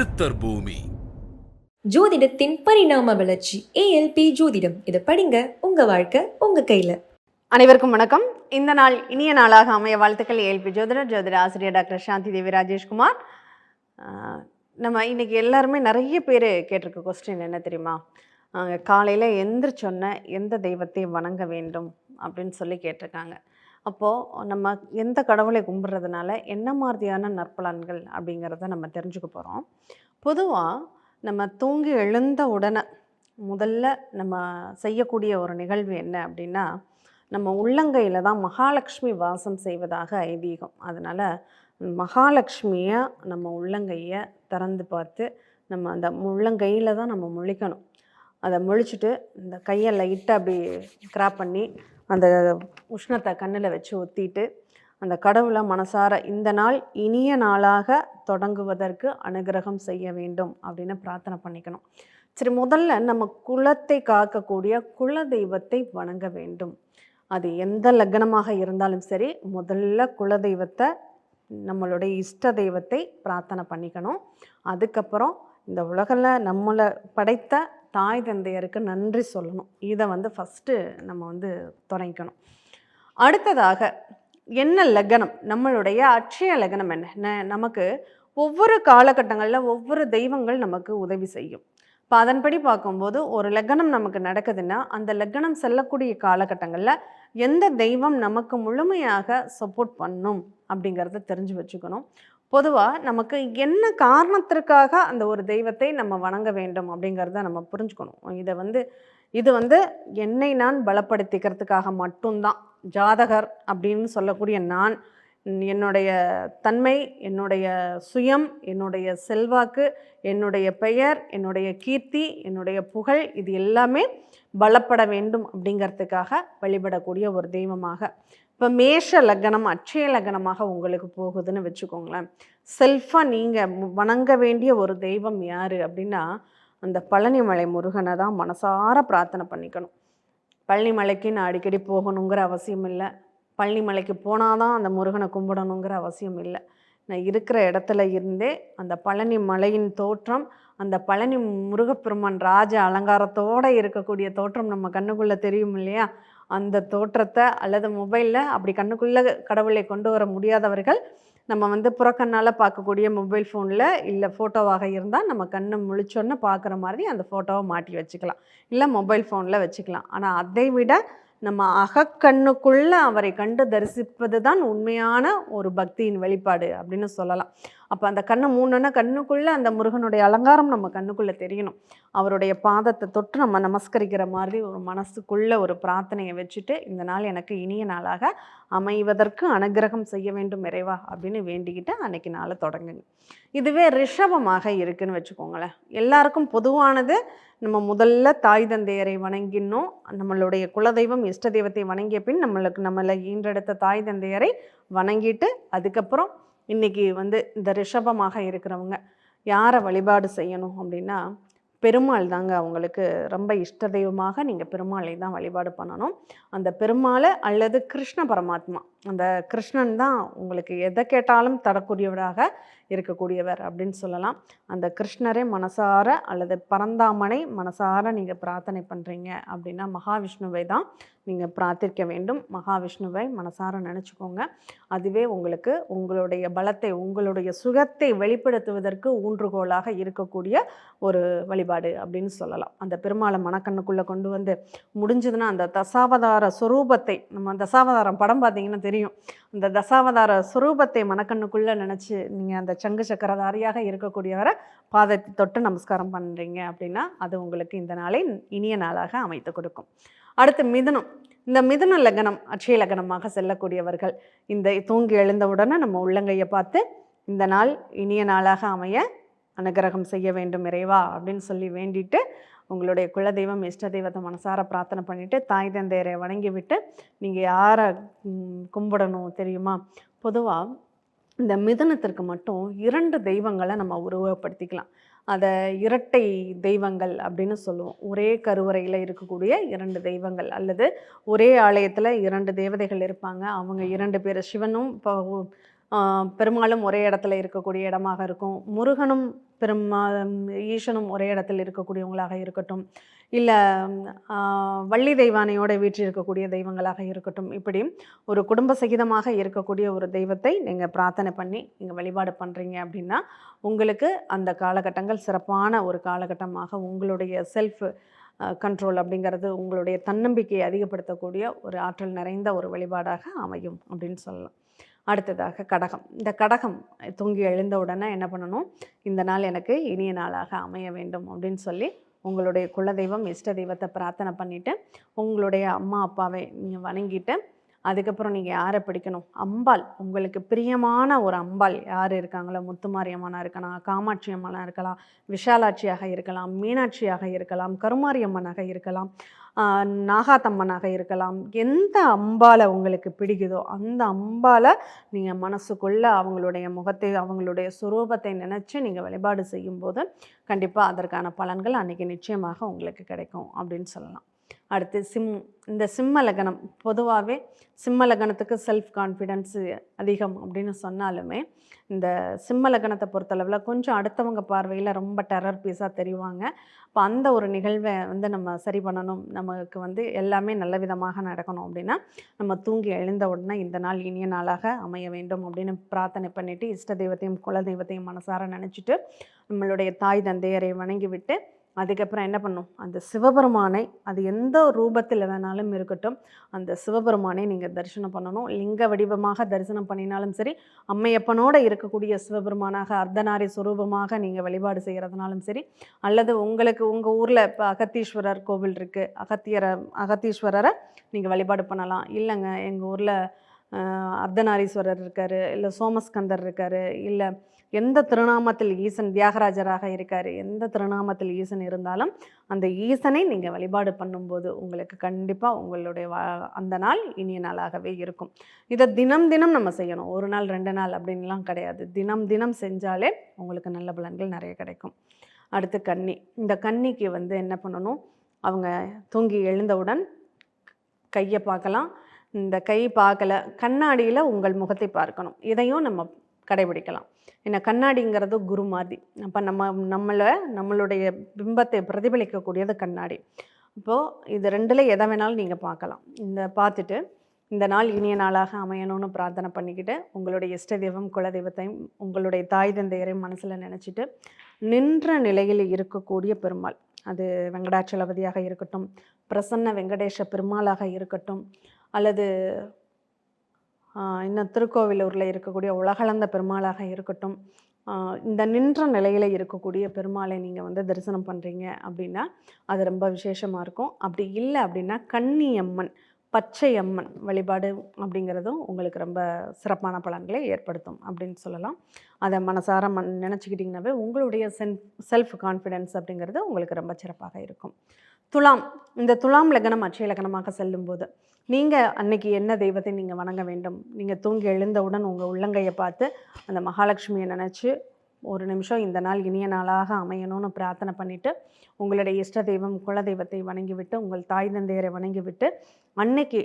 சித்தர் பூமி. ஜோதிடத்தின் பரிணாம வளர்ச்சி ஏஎல்பி ஜோதிடம். இதை படிங்க உங்க வாழ்க்கை உங்க கையில. அனைவருக்கும் வணக்கம். இந்த நாள் இனிய நாளாக அமைய வாழ்த்துக்கள் ஏல்பி ஜோதிடர் ஜோதிட ஆசிரியர் டாக்டர் சாந்தி தேவி ராஜேஷ்குமார் நம்ம இன்னைக்கு எல்லாருமே நிறைய பேர் கேட்டிருக்க கொஸ்டின் என்ன தெரியுமா? காலையில் எந்திரிச்சொன்ன எந்த தெய்வத்தை வணங்க வேண்டும் அப்படின்னு சொல்லி கேட்டிருக்காங்க. அப்போது நம்ம எந்த கடவுளை கும்பிட்றதுனால என்ன மாதிரியான நற்பலன்கள் அப்படிங்கிறத நம்ம தெரிஞ்சுக்க போகிறோம் பொதுவாக நம்ம தூங்கி எழுந்த உடனே முதல்ல நம்ம செய்யக்கூடிய ஒரு நிகழ்வு என்ன அப்படின்னா நம்ம உள்ளங்கையில் தான் மகாலட்சுமி வாசம் செய்வதாக ஐதீகம். அதனால் மகாலட்சுமியை நம்ம உள்ளங்கையை திறந்து பார்த்து நம்ம அந்த உள்ளங்கையில் தான் நம்ம முழிக்கணும். அதை முழிச்சுட்டு இந்த கையை லைட்டாக அப்படி கிராப் பண்ணி அந்த உஷ்ணத்தை கண்ணில் வச்சு ஒத்திட்டு அந்த கடவுளை மனசார இந்த நாள் இனிய நாளாக தொடங்குவதற்கு அனுகிரகம் செய்ய வேண்டும் அப்படின்னு பிரார்த்தனை பண்ணிக்கணும். சரி முதல்ல நம்ம குலத்தை காக்கக்கூடிய குல தெய்வத்தை வணங்க வேண்டும். அது எந்த லக்னமாக இருந்தாலும் சரி முதல்ல குல தெய்வத்தை நம்மளுடைய இஷ்ட தெய்வத்தை பிரார்த்தனை பண்ணிக்கணும். அதுக்கப்புறம் இந்த உலகில் நம்மளை படைத்த தாய் தந்தையருக்கு நன்றி சொல்லணும். இதை வந்து ஃபஸ்ட்டு நம்ம வந்து தொடங்கிக்கணும் அடுத்ததாக என்ன லக்னம்? நம்மளுடைய அட்சய லக்னம் என்ன? ந- நமக்கு ஒவ்வொரு காலகட்டங்களில் ஒவ்வொரு தெய்வங்கள் நமக்கு உதவி செய்யும். இப்போ அதன்படி பார்க்கும்போது ஒரு லக்னம் நமக்கு நடக்குதுன்னா அந்த லக்னம் செல்லக்கூடிய காலகட்டங்களில் எந்த தெய்வம் நமக்கு முழுமையாக சப்போர்ட் பண்ணும் அப்படிங்கிறத தெரிஞ்சு வச்சுக்கணும். பொதுவாக நமக்கு என்ன காரணத்திற்காக அந்த ஒரு தெய்வத்தை நம்ம வணங்க வேண்டும் அப்படிங்கிறத நம்ம புரிஞ்சுக்கணும். இதை வந்து இது வந்து என்னை நான் பலப்படுத்திக்கிறதுக்காக மட்டும்தான். ஜாதகர் அப்படின்னு சொல்லக்கூடிய நான் என்னுடைய தன்மை என்னுடைய சுயம் என்னுடைய செல்வாக்கு என்னுடைய பெயர் என்னுடைய கீர்த்தி என்னுடைய புகழ் இது எல்லாமே பலப்பட வேண்டும் அப்படிங்கிறதுக்காக வழிபடக்கூடிய ஒரு தெய்வமாக இப்போ மேஷ லக்னம் அட்சய லக்னமாக உங்களுக்கு போகுதுன்னு வச்சுக்கோங்களேன். செல்ஃபாக நீங்கள் வணங்க வேண்டிய ஒரு தெய்வம் யார் அப்படின்னா அந்த பழனிமலை முருகனை தான் மனசார பிரார்த்தனை பண்ணிக்கணும். பழனிமலைக்கு நான் அடிக்கடி போகணுங்கிற அவசியம் இல்லை. பழனிமலைக்கு போனால் தான் அந்த முருகனை கும்பிடணுங்கிற அவசியம் இல்லை. நான் இருக்கிற இடத்துல இருந்தே அந்த பழனி மலையின் தோற்றம் அந்த பழனி முருகப்பெருமான் ராஜ அலங்காரத்தோடு இருக்கக்கூடிய தோற்றம் நம்ம கண்ணுக்குள்ளே தெரியும் இல்லையா? அந்த தோற்றத்தை அல்லது மொபைலில் அப்படி கண்ணுக்குள்ளே கடவுளை கொண்டு வர முடியாதவர்கள் நம்ம வந்து புறக்கண்ணால் பார்க்கக்கூடிய மொபைல் ஃபோனில் இல்லை ஃபோட்டோவாக இருந்தால் நம்ம கண்ணை முழிச்சோன்னு பார்க்குற மாதிரி அந்த ஃபோட்டோவை மாட்டி வச்சுக்கலாம். இல்லை மொபைல் ஃபோனில் வச்சுக்கலாம். ஆனால் அதை விட நம்ம அகக்கண்ணுக்குள்ளே அவரை கண்டு தரிசிப்பது தான் உண்மையான ஒரு பக்தியின் வெளிப்பாடு அப்படின்னு சொல்லலாம். அப்போ அந்த கண்ணை மூணுன்னா கண்ணுக்குள்ளே அந்த முருகனுடைய அலங்காரம் நம்ம கண்ணுக்குள்ளே தெரியணும். அவருடைய பாதத்தை தொட்டு நம்ம நமஸ்கரிக்கிற மாதிரி ஒரு மனசுக்குள்ளே ஒரு பிரார்த்தனையை வச்சுட்டு இந்த நாள் எனக்கு இனிய நாளாக அமைவதற்கு அனுகிரகம் செய்ய வேண்டும் இறைவா அப்படின்னு வேண்டிக்கிட்டு அன்னைக்கு நாளை தொடங்குங்க. இதுவே ரிஷபமாக இருக்குன்னு வச்சுக்கோங்களேன். எல்லாருக்கும் பொதுவானது நம்ம முதல்ல தாய் தந்தையரை வணங்கினோம். நம்மளுடைய குலதெய்வம் இஷ்ட தெய்வத்தை வணங்கிய பின் நம்மளுக்கு நம்மளை ஈன்றெடுத்த தாய் தந்தையரை வணங்கிட்டு அதுக்கப்புறம் இன்றைக்கி வந்து இந்த ரிஷபமாக இருக்கிறவங்க யாரை வழிபாடு செய்யணும் அப்படின்னா பெருமாள் தாங்க அவங்களுக்கு ரொம்ப இஷ்ட தெய்வமாக நீங்கள் பெருமாளை தான் வழிபாடு பண்ணணும். அந்த பெருமாளை அல்லது கிருஷ்ண பரமாத்மா அந்த கிருஷ்ணன் தான் உங்களுக்கு எதை கேட்டாலும் தரக்கூடியவராக இருக்கக்கூடியவர் அப்படின்னு சொல்லலாம். அந்த கிருஷ்ணரை மனசார அல்லது பரந்தாமனை மனசார நீங்கள் பிரார்த்தனை பண்ணுறீங்க அப்படின்னா மகாவிஷ்ணுவை தான் நீங்கள் பிரார்த்திக்க வேண்டும். மகாவிஷ்ணுவை மனசார நினச்சிக்கோங்க. அதுவே உங்களுக்கு உங்களுடைய பலத்தை உங்களுடைய சுகத்தை வெளிப்படுத்துவதற்கு ஊன்றுகோலாக இருக்கக்கூடிய ஒரு வழிபாடு அப்படின்னு சொல்லலாம். அந்த பெருமாளை மனக்கண்ணுக்குள்ளே கொண்டு வந்து முடிஞ்சதுன்னா அந்த தசாவதார சுரூபத்தை நம்ம தசாவதாரம் படம் பார்த்தீங்கன்னா தெரியும். அந்த தசாவதார சுரூபத்தை மனக்கண்ணுக்குள்ளே நினச்சி நீங்கள் அந்த சங்கு சக்கரதாரியாக இருக்கக்கூடியவரை பாதத்தை தொட்டு நமஸ்காரம் பண்ணுறீங்க அப்படின்னா அது உங்களுக்கு இந்த நாளை இனிய நாளாக அமைத்து கொடுக்கும். அடுத்து மிதுனம். இந்த மிதுன லக்னம் அட்சய லக்னமாக செல்லக்கூடியவர்கள் இந்த தூங்கி எழுந்தவுடனே நம்ம உள்ளங்கையை பார்த்து இந்த நாள் இனிய நாளாக அமைய அனுகிரகம் செய்ய வேண்டும் இறைவா அப்படின்னு சொல்லி வேண்டிட்டு உங்களுடைய குலதெய்வம் இஷ்ட தெய்வத்தை மனசார பிரார்த்தனை பண்ணிவிட்டு தாய் தந்தையரை வணங்கி விட்டு நீங்கள் யாரை கும்பிடணும் தெரியுமா? பொதுவாக இந்த மிதனத்திற்கு மட்டும் இரண்டு தெய்வங்களை நம்ம உருவப்படுத்திக்கலாம் அதை இரட்டை தெய்வங்கள் அப்படின்னு சொல்லுவோம். ஒரே கருவறையில் இருக்கக்கூடிய இரண்டு தெய்வங்கள் அல்லது ஒரே ஆலயத்தில் இரண்டு தேவதைகள் இருப்பாங்க. அவங்க இரண்டு பேர் சிவனும் இப்போ பெருமாளும் ஒரே இடத்துல இருக்கக்கூடிய இடமாக இருக்கும். முருகனும் பெருமா ஈசனும் ஒரே இடத்தில் இருக்கக்கூடியவங்களாக இருக்கட்டும். இல்லை வள்ளி தெய்வானையோட வீற்றில் இருக்கக்கூடிய தெய்வங்களாக இருக்கட்டும். இப்படி ஒரு குடும்ப சகிதமாக இருக்கக்கூடிய ஒரு தெய்வத்தை நீங்கள் பிரார்த்தனை பண்ணி நீங்கள் வழிபாடு பண்ணுறீங்க அப்படின்னா உங்களுக்கு அந்த காலகட்டங்கள் சிறப்பான ஒரு காலகட்டமாக உங்களுடைய செல்ஃப் கண்ட்ரோல் அப்படிங்கிறது உங்களுடைய தன்னம்பிக்கையை அதிகப்படுத்தக்கூடிய ஒரு ஆற்றல் நிறைந்த ஒரு வழிபாடாக அமையும் அப்படின்னு சொல்லலாம். அடுத்ததாக கடகம். இந்த கடகம் தூங்கி எழுந்த உடனே என்ன பண்ணணும்? இந்த நாள் எனக்கு இனிய நாளாக அமைய வேண்டும் அப்படின்னு சொல்லி உங்களுடைய குலதெய்வம் இஷ்ட தெய்வத்தை பிரார்த்தனை பண்ணிவிட்டு உங்களுடைய அம்மா அப்பாவை நீங்கள் வணங்கிட்டு அதுக்கப்புறம் நீங்கள் யாரை பிடிக்கணும்? அம்பாள். உங்களுக்கு பிரியமான ஒரு அம்பாள் யார் இருக்காங்களோ? முத்துமாரி அம்மனாக இருக்கலாம் காமாட்சி அம்மனாக இருக்கலாம் விஷாலாட்சியாக இருக்கலாம் மீனாட்சியாக இருக்கலாம் கருமாரி அம்மனாக இருக்கலாம். நாகாத்தம்மனாக இருக்கலாம். எந்த அம்பால் உங்களுக்கு பிடிக்குதோ அந்த அம்பால் நீங்கள் மனசுக்குள்ளே அவங்களுடைய முகத்தை அவங்களுடைய சுரூபத்தை நினச்சி நீங்கள் வழிபாடு செய்யும்போது கண்டிப்பாக அதற்கான பலன்கள் அன்றைக்கி நிச்சயமாக உங்களுக்கு கிடைக்கும் அப்படின்னு சொல்லலாம். அடுத்து சிம் இந்த சிம்ம லக்னம் பொதுவாகவே சிம்ம லக்னத்துக்கு செல்ஃப் கான்ஃபிடென்ஸு அதிகம் அப்படின்னு சொன்னாலுமே இந்த சிம்ம லக்னத்தை பொறுத்தளவில் கொஞ்சம் அடுத்தவங்க பார்வையில் ரொம்ப டெரர் பீஸாக தெரிவாங்க. அப்போ அந்த ஒரு நிகழ்வை வந்து நம்ம சரி பண்ணணும். நமக்கு வந்து எல்லாமே நல்ல விதமாக நடக்கணும் அப்படின்னா நம்ம தூங்கி எழுந்த உடனே இந்த நாள் இனிய நாளாக அமைய வேண்டும் அப்படின்னு பிரார்த்தனை பண்ணிவிட்டு இஷ்ட தெய்வத்தையும் குல தெய்வத்தையும் மனசார நினச்சிட்டு நம்மளுடைய தாய் தந்தையரை வணங்கி விட்டு அதுக்கப்புறம் என்ன பண்ணும்? அந்த சிவபெருமானை அது எந்த ரூபத்தில் வேணாலும் இருக்கட்டும் அந்த சிவபெருமானை நீங்கள் தரிசனம் பண்ணணும். லிங்க வடிவமாக தரிசனம் பண்ணினாலும் சரி அம்மையப்பனோடு இருக்கக்கூடிய சிவபெருமானாக அர்த்தநாரி சுரூபமாக நீங்கள் வழிபாடு செய்கிறதுனாலும் சரி அல்லது உங்களுக்கு உங்கள் ஊரில் இப்போ அகத்தீஸ்வரர் கோவில் இருக்குது அகத்தியரை அகத்தீஸ்வரரை நீங்கள் வழிபாடு பண்ணலாம். இல்லைங்க எங்கள் ஊரில் அர்த்தநாரீஸ்வரர் இருக்கார் இல்லை சோமஸ்கந்தர் இருக்கார் இல்லை எந்த திருநாமத்தில் ஈசன் தியாகராஜராக இருக்கார் எந்த திருநாமத்தில் ஈசன் இருந்தாலும் அந்த ஈசனை நீங்கள் வழிபாடு பண்ணும்போது உங்களுக்கு கண்டிப்பாக உங்களுடைய வா அந்த நாள் இனிய நாளாகவே இருக்கும். இதை தினம் தினம் நம்ம செய்யணும். ஒரு நாள் ரெண்டு நாள் அப்படின்லாம் கிடையாது. தினம் தினம் செஞ்சாலே உங்களுக்கு நல்ல பலன்கள் நிறைய கிடைக்கும். அடுத்து கன்னி. இந்த கன்னிக்கு வந்து என்ன பண்ணணும்? அவங்க தூங்கி எழுந்தவுடன் கையை பார்க்கலாம். இந்த கை பார்க்கல. கண்ணாடியில் உங்கள் முகத்தை பார்க்கணும். இதையும் நம்ம கடைபிடிக்கலாம். ஏன்னா கண்ணாடிங்கிறது குரு மாதிரி அப்போ நம்ம நம்மளை நம்மளுடைய பிம்பத்தை பிரதிபலிக்கக்கூடியது கண்ணாடி. இப்போது இது ரெண்டில் எதை வேணாலும் நீங்கள் பார்க்கலாம். இந்த பார்த்துட்டு இந்த நாள் இனிய நாளாக அமையணும்னு பிரார்த்தனை பண்ணிக்கிட்டு உங்களுடைய இஷ்ட தெய்வம் குலதெய்வத்தையும் உங்களுடைய தாய் தந்தையரையும் மனசில் நினச்சிட்டு நின்ற நிலையில் இருக்கக்கூடிய பெருமாள். அது வெங்கடாச்சலபதியாக இருக்கட்டும் பிரசன்ன வெங்கடேஷ பெருமாளாக இருக்கட்டும் அல்லது இன்னும் திருக்கோவிலூரில் இருக்கக்கூடிய உலகளந்த பெருமாளாக இருக்கட்டும் இந்த நின்ற நிலையில் இருக்கக்கூடிய பெருமாளை நீங்கள் வந்து தரிசனம் பண்ணுறீங்க அப்படின்னா அது ரொம்ப விசேஷமாக இருக்கும். அப்படி இல்லை அப்படின்னா கன்னியம்மன் பச்சை அம்மன் வழிபாடு அப்படிங்கிறதும் உங்களுக்கு ரொம்ப சிறப்பான பலன்களை ஏற்படுத்தும் அப்படின்னு சொல்லலாம். அதை மனசார மன் நினச்சிக்கிட்டிங்கனாவே உங்களுடைய சென் செல்ஃப் கான்ஃபிடென்ஸ் அப்படிங்கிறது உங்களுக்கு ரொம்ப சிறப்பாக இருக்கும். துலாம். இந்த துலாம் லக்னம் அட்சய லக்னமாக செல்லும்போது நீங்கள் அன்னைக்கு என்ன தெய்வத்தை நீங்கள் வணங்க வேண்டும்? நீங்கள் தூங்கி எழுந்தவுடன் உங்கள் உள்ளங்கையை பார்த்து அந்த மகாலட்சுமியை நினச்சி ஒரு நிமிஷம் இந்த நாள் இனிய நாளாக அமையணும்னு பிரார்த்தனை பண்ணிவிட்டு உங்களுடைய இஷ்ட தெய்வம் குலதெய்வத்தை வணங்கிவிட்டு உங்கள் தாய் தந்தையரை வணங்கிவிட்டு அன்னைக்கு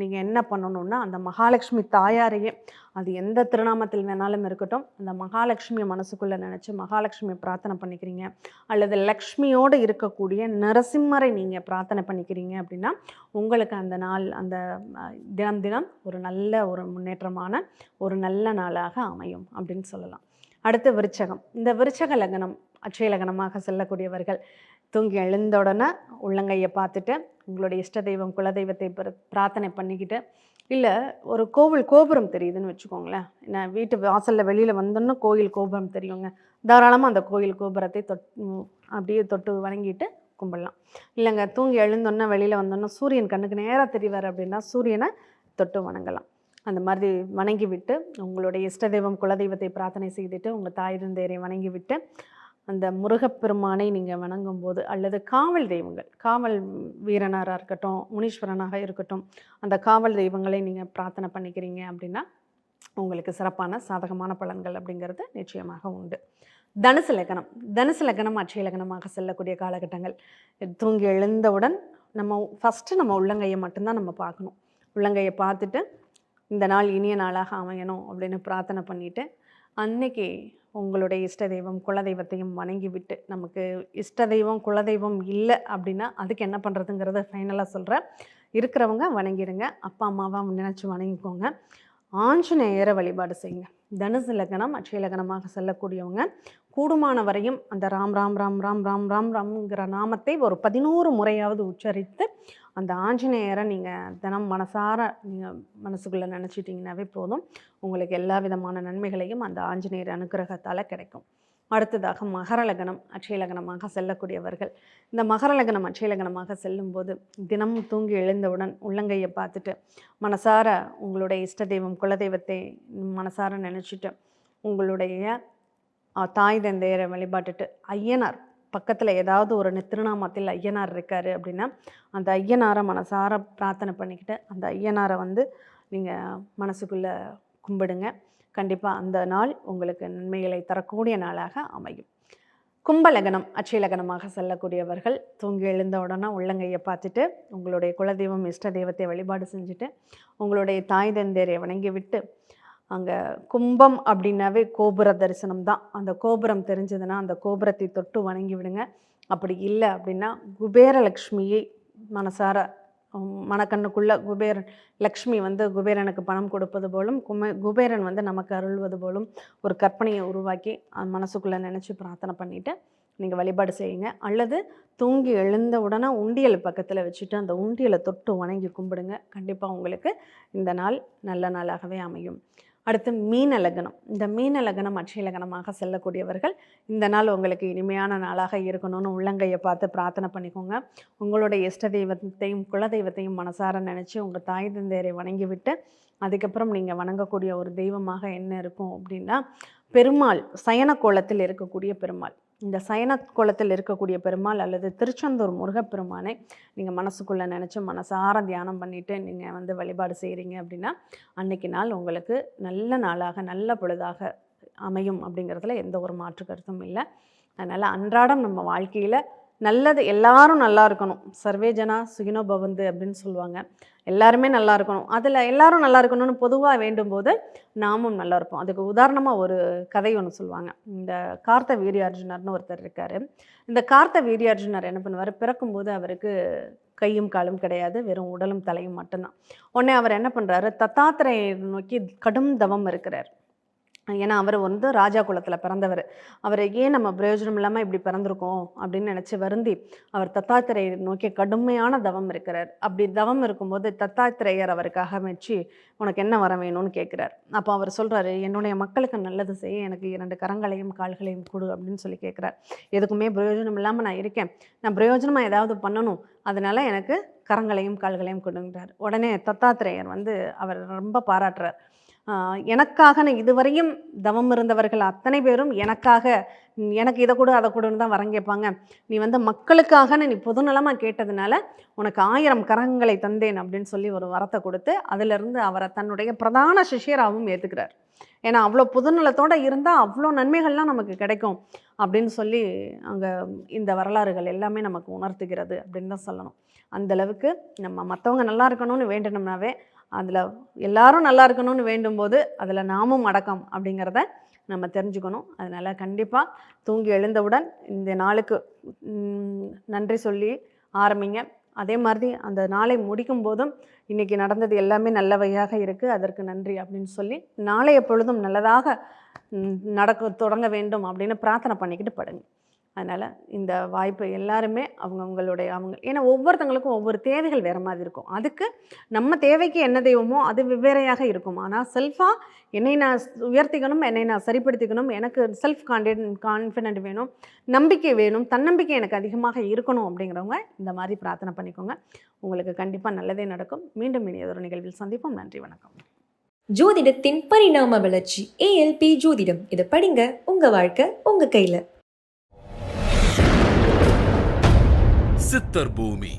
நீங்கள் என்ன பண்ணணும்னா அந்த மகாலட்சுமி தாயாரையே அது எந்த திருநாமத்தில் வேணாலும் இருக்கட்டும் அந்த மகாலட்சுமியை மனசுக்குள்ளே நினச்சி மகாலட்சுமியை பிரார்த்தனை பண்ணிக்கிறீங்க. அல்லது லக்ஷ்மியோடு இருக்கக்கூடிய நரசிம்மரை நீங்கள் பிரார்த்தனை பண்ணிக்கிறீங்க அப்படின்னா உங்களுக்கு அந்த நாள் அந்த தினம் தினம் ஒரு நல்ல ஒரு முன்னேற்றமான ஒரு நல்ல நாளாக அமையும் அப்படின்னு சொல்லலாம். அடுத்து விருச்சகம். இந்த விருச்சக லக்னம் அட்சய லக்னமாக செல்லக்கூடியவர்கள் தூங்கி எழுந்த உடனே உள்ளங்கையை பார்த்துட்டு உங்களுடைய இஷ்ட தெய்வம் குலதெய்வத்தை பிர- பிரார்த்தனை பண்ணிக்கிட்டு இல்லை ஒரு கோவில் கோபுரம் தெரியுதுன்னு வச்சுக்கோங்களேன். என்ன வீட்டு வாசலில் வெளியில் வந்தோன்னா கோயில் கோபுரம் தெரியுங்க. தாராளமாக அந்த கோயில் கோபுரத்தை தொட் அப்படியே தொட்டு வணங்கிட்டு கும்பிடலாம். இல்லைங்க தூங்கி எழுந்தோன்னே வெளியில் வந்தோன்னா சூரியன் கண்ணுக்கு நேராக தெரிவார் அப்படின்னா சூரியனை தொட்டு வணங்கலாம். அந்த மாதிரி வணங்கி விட்டு உங்களுடைய இஷ்ட தெய்வம் குலதெய்வத்தை பிரார்த்தனை செய்துட்டு உங்கள் தாய் தந்தையரை வணங்கி விட்டு அந்த முருகப்பெருமானை நீங்கள் வணங்கும் போது அல்லது காவல் தெய்வங்கள் காவல் வீரனாராக இருக்கட்டும் முனீஸ்வரனாக இருக்கட்டும் அந்த காவல் தெய்வங்களை நீங்கள் பிரார்த்தனை பண்ணிக்கிறீங்க அப்படின்னா உங்களுக்கு சிறப்பான சாதகமான பலன்கள் அப்படிங்கிறது நிச்சயமாக உண்டு. தனுசு லக்கணம் தனுசு லக்கணம் அட்சய லக்கணமாக செல்லக்கூடிய காலகட்டங்கள். தூங்கி எழுந்தவுடன் நம்ம ஃபஸ்ட்டு நம்ம உள்ளங்கையை மட்டும்தான் நம்ம பார்க்கணும். உள்ளங்கையை பார்த்துட்டு இந்த நாள் இனிய நாளாக அமையணும் அப்படின்னு பிரார்த்தனை பண்ணிவிட்டு அன்னைக்கு உங்களுடைய இஷ்ட தெய்வம் குலதெய்வத்தையும் வணங்கி விட்டு நமக்கு இஷ்ட தெய்வம் குலதெய்வம் இல்லை அப்படின்னா அதுக்கு என்ன பண்ணுறதுங்கிறத ஃபைனலாக சொல்கிறேன் இருக்கிறவங்க வணங்கிடுங்க அப்பா அம்மாவை நினச்சி வணங்கிக்கோங்க. ஆஞ்சநேயரை வழிபாடு செய்யுங்க. தனுசு லக்னம் அட்சய லக்னமாக செல்லக்கூடியவங்க கூடுமான வரையும் அந்த ராம் ராம் ராம் ராம் ராம் ராம் ராம்ங்கிற நாமத்தை ஒரு பதினோரு முறையாவது உச்சரித்து அந்த ஆஞ்சநேயரை நீங்கள் தினம் மனசார நீங்கள் மனசுக்குள்ளே நினச்சிட்டிங்கனாவே போதும். உங்களுக்கு எல்லா விதமான நன்மைகளையும் அந்த ஆஞ்சநேயர் அனுக்கிரகத்தால் கிடைக்கும். அடுத்ததாக மகர லக்னம் அட்சய லக்னமாக செல்லக்கூடியவர்கள். இந்த மகர லக்னம் அட்சய லக்னமாக செல்லும்போது தினமும் தூங்கி எழுந்தவுடன் உள்ளங்கையை பார்த்துட்டு மனசார உங்களுடைய இஷ்ட தெய்வம் குலதெய்வத்தை மனசார நினச்சிட்டு உங்களுடைய தாய் தந்தையரை வழிபாட்டுட்டு ஐயனார் பக்கத்தில் ஏதாவது ஒரு நி- திருநாமத்தில் ஐயனார் இருக்கார் அப்படின்னா அந்த ஐயனாரை மனசார பிரார்த்தனை பண்ணிக்கிட்டு அந்த ஐயனாரை வந்து நீங்கள் மனசுக்குள்ளே கும்பிடுங்க. கண்டிப்பாக அந்த நாள் உங்களுக்கு நன்மைகளை தரக்கூடிய நாளாக அமையும். கும்பலகனம் அச்சயலகனமாக செல்லக்கூடியவர்கள் தூங்கி எழுந்த உடனே உள்ளங்கையை பார்த்துட்டு உங்களுடைய குலதெய்வம் இஷ்ட தெய்வத்தை வழிபாடு செஞ்சுட்டு உங்களுடைய தாய் தந்தையரை வணங்கி விட்டு அங்கே கும்பம் அப்படின்னாவே கோபுர தரிசனம் தான். அந்த கோபுரம் தெரிஞ்சதுன்னா அந்த கோபுரத்தை தொட்டு வணங்கி விடுங்க. அப்படி இல்லை அப்படின்னா குபேரலக்ஷ்மியை மனசார மனக்கண்ணுக்குள்ள குபேரன் லக்ஷ்மி வந்து குபேரனுக்கு பணம் கொடுப்பது போலும் குமே குபேரன் வந்து நமக்கு அருள்வது போலும் ஒரு கற்பனையை உருவாக்கி மனசுக்குள்ளே நினச்சி பிரார்த்தனை பண்ணிவிட்டு நீங்கள் வழிபாடு செய்யுங்க. அல்லது தூங்கி எழுந்த உடனே உண்டியல் பக்கத்தில் வச்சுட்டு அந்த உண்டியலை தொட்டு வணங்கி கும்பிடுங்க. கண்டிப்பாக உங்களுக்கு இந்த நாள் நல்ல நாளாகவே அமையும். அடுத்து மீன லக்னம் இந்த மீன லக்னம் அட்சய லக்னமாக செல்லக்கூடியவர்கள் இந்த நாள் உங்களுக்கு இனிமையான நாளாக இருக்கணும்னு உள்ளங்கையை பார்த்து பிரார்த்தனை பண்ணிக்கோங்க. உங்களுடைய இஷ்ட தெய்வத்தையும் குலதெய்வத்தையும் மனசார நினச்சி உங்கள் தாய் தந்தையரை வணங்கிவிட்டு அதுக்கப்புறம் நீங்கள் வணங்கக்கூடிய ஒரு தெய்வமாக என்ன இருக்கும் அப்படின்னா பெருமாள் சயன கோலத்தில் இருக்கக்கூடிய பெருமாள். இந்த சயன கோலத்தில் இருக்கக்கூடிய பெருமாள் அல்லது திருச்செந்தூர் முருகப்பெருமானை நீங்கள் மனசுக்குள்ளே நினச்சி மனசார தியானம் பண்ணிவிட்டு நீங்கள் வந்து வழிபாடு செய்கிறீங்க அப்படின்னா அன்னைக்கு நாள் உங்களுக்கு நல்ல நாளாக நல்ல பொழுதாக அமையும் அப்படிங்கிறதுல எந்த ஒரு மாற்று கருத்தும் இல்லை. அதனால் அன்றாடம் நம்ம வாழ்க்கையில் நல்லது எல்லாரும் நல்லா இருக்கணும். சர்வேஜனா சுகினோ பவந்து அப்படின்னு சொல்லுவாங்க. எல்லாருமே நல்லா இருக்கணும். அதில் எல்லாரும் நல்லா இருக்கணும்னு பொதுவாக வேண்டும் போது நாமும் நல்லா இருப்போம். அதுக்கு உதாரணமாக ஒரு கதை ஒன்று சொல்லுவாங்க. இந்த கார்த்த வீரியார்ஜுனர்னு ஒருத்தர் இருக்கார். இந்த கார்த்த வீரியார்ஜுனர் என்ன பண்ணுவார்? பிறக்கும்போது அவருக்கு கையும் காலும் கிடையாது வெறும் உடலும் தலையும் மட்டும்தான். உடனே அவர் என்ன பண்ணுறாரு தத்தாத்திரையை நோக்கி கடும் தவம் இருக்கிறார். ஏன்னா அவர் வந்து ராஜா குலத்தில் பிறந்தவர். அவரை ஏன் நம்ம பிரயோஜனம் இல்லாமல் இப்படி பிறந்திருக்கோம்? அப்படின்னு நினச்சி வருந்தி அவர் தத்தாத்திரையை நோக்கி கடுமையான தவம் இருக்கிறார். அப்படி தவம் இருக்கும்போது தத்தாத்திரையர் அவருக்காக மெச்சி உனக்கு என்ன வர வேணும்னு கேட்குறார் அப்போ அவர் சொல்கிறாரு என்னுடைய மக்களுக்கு நல்லது செய்ய எனக்கு இரண்டு கரங்களையும் கால்களையும் கொடு அப்படின்னு சொல்லி கேட்குறார் எதுக்குமே பிரயோஜனம் இல்லாமல் நான் இருக்கேன். நான் பிரயோஜனமாக ஏதாவது பண்ணணும். அதனால் எனக்கு கரங்களையும் கால்களையும் கொடுங்கிறார். உடனே தத்தாத்திரேயர் வந்து அவர் ரொம்ப பாராட்டுறார். எனக்காக நான் இதுவரையும் தவம் இருந்தவர்கள் அத்தனை பேரும் எனக்காக எனக்கு இதை கொடு அதை கொடுன்னு தான் வரம் கேட்பாங்க. நீ வந்து மக்களுக்காகன்னு நீ பொதுநலமாக கேட்டதுனால உனக்கு ஆயிரம் கரங்களை தந்தேன் அப்படின்னு சொல்லி ஒரு வரத்தை கொடுத்து அதிலிருந்து அவரை தன்னுடைய பிரதான சிஷியராகவும் ஏற்றுக்கிறார் ஏன்னா அவ்வளோ பொதுநலத்தோடு இருந்தால் அவ்வளோ நன்மைகள்லாம் நமக்கு கிடைக்கும் அப்படின்னு சொல்லி அங்கே இந்த வரலாறுகள் எல்லாமே நமக்கு உணர்த்துகிறது அப்படின்னு தான் சொல்லணும். அந்த அளவுக்கு நம்ம மற்றவங்க நல்லா இருக்கணும்னு வேண்டணும்னாவே அதில் எல்லாரும் நல்லா இருக்கணும்னு வேண்டும்போது அதில் நாமும் அடக்கம் அப்படிங்கிறத நம்ம தெரிஞ்சுக்கணும். அதனால் கண்டிப்பாக தூங்கி எழுந்தவுடன் இந்த நாளுக்கு நன்றி சொல்லி ஆரம்பிங்க. அதே மாதிரி அந்த நாளை முடிக்கும் போதும் இன்றைக்கி நடந்தது எல்லாமே நல்ல வகையாக இருக்குது அதற்கு நன்றி அப்படின்னு சொல்லி நாளைய பொழுதும் நல்லதாக நடக்க தொடங்க வேண்டும் அப்படின்னு பிரார்த்தனை பண்ணிக்கிட்டு படுங்க. அதனால் இந்த வாய்ப்பு எல்லாருமே அவங்கவுங்களுடைய அவங்க ஏன்னா ஒவ்வொருத்தங்களுக்கும் ஒவ்வொரு தேவைகள் வேறு மாதிரி இருக்கும். அதுக்கு நம்ம தேவைக்கு என்ன தெய்வமோ அது வெவ்வேறையாக இருக்கும். ஆனால் செல்ஃபாக என்னை நான் உயர்த்திக்கணும் என்னை நான் சரிப்படுத்திக்கணும் எனக்கு செல்ஃப் கான்ஃபிடன் கான்ஃபிடென்ட் வேணும் நம்பிக்கை வேணும் தன்னம்பிக்கை எனக்கு அதிகமாக இருக்கணும் அப்படிங்கிறவங்க இந்த மாதிரி பிரார்த்தனை பண்ணிக்கோங்க. உங்களுக்கு கண்டிப்பாக நல்லதே நடக்கும். மீண்டும் இனியதொரு நிகழ்வில் சந்திப்போம். நன்றி வணக்கம். ஜோதிடத்தின் பரிணாம வளர்ச்சி ஏஎல்பி ஜோதிடம். இதை படிங்க. உங்கள் வாழ்க்கை உங்கள் கையில். சித்தர் பூமி